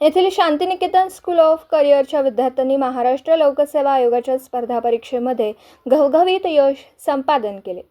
येथील Shantiniketan school of करिअरच्या विद्यार्थ्यांनी महाराष्ट्र लोकसेवा आयोगाच्या स्पर्धा परीक्षेमध्ये घवघवीत यश संपादन केले.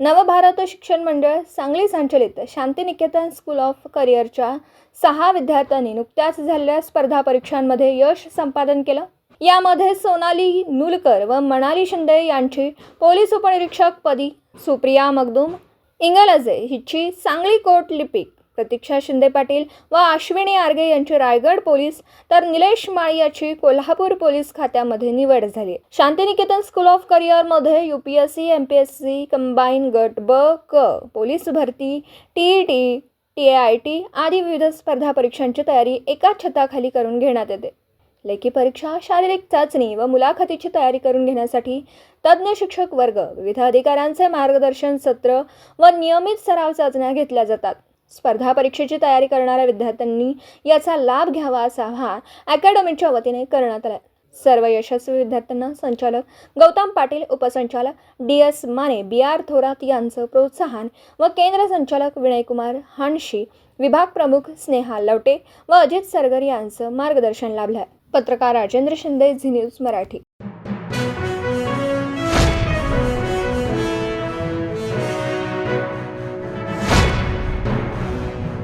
नवभारत शिक्षण मंडळ सांगली संचलित शांतिनिकेतन स्कूल ऑफ करिअरच्या सहा विद्यार्थ्यांनी नुकत्याच झालेल्या स्पर्धा परीक्षांमध्ये यश संपादन केलं. यामध्ये सोनाली नुलकर व मनाली शिंदे यांची पोलीस उपनिरीक्षक पदी सुप्रिया मगदूम इंगलजे हिची सांगली कोट लिपिक प्रतीक्षा शिंदे पाटील व अश्विनी आर्गे यांची रायगड पोलीस तर निलेश माळी याची कोल्हापूर पोलीस खात्यामध्ये निवड झाली. शांतिनिकेतन स्कूल ऑफ करिअरमध्ये U P S C M P S C combine गट ब क पोलीस भरती T E T T A I T आदी विविध स्पर्धा परीक्षांची तयारी एकाच छताखाली करून घेण्यात येते. लेखी परीक्षा शारीरिक चाचणी व मुलाखतीची तयारी करून घेण्यासाठी तज्ज्ञ शिक्षक वर्ग विविध अधिकाऱ्यांचे मार्गदर्शन सत्र व नियमित सराव चाचण्या घेतल्या जातात. स्पर्धा परीक्षेची तयारी करणाऱ्या विद्यार्थ्यांनी याचा लाभ घ्यावा असा हा अकॅडमीच्या वतीने करण्यात आला सर्व यशस्वी विद्यार्थ्यांना संचालक गौतम पाटील उपसंचालक D S Mane B R Thorat यांचं प्रोत्साहन व केंद्र संचालक विनयकुमार हानशी विभाग प्रमुख स्नेहा लवटे व अजित सरगर यांचं मार्गदर्शन लाभलं आहे पत्रकार राजेंद्र शिंदे झी न्यूज मराठी.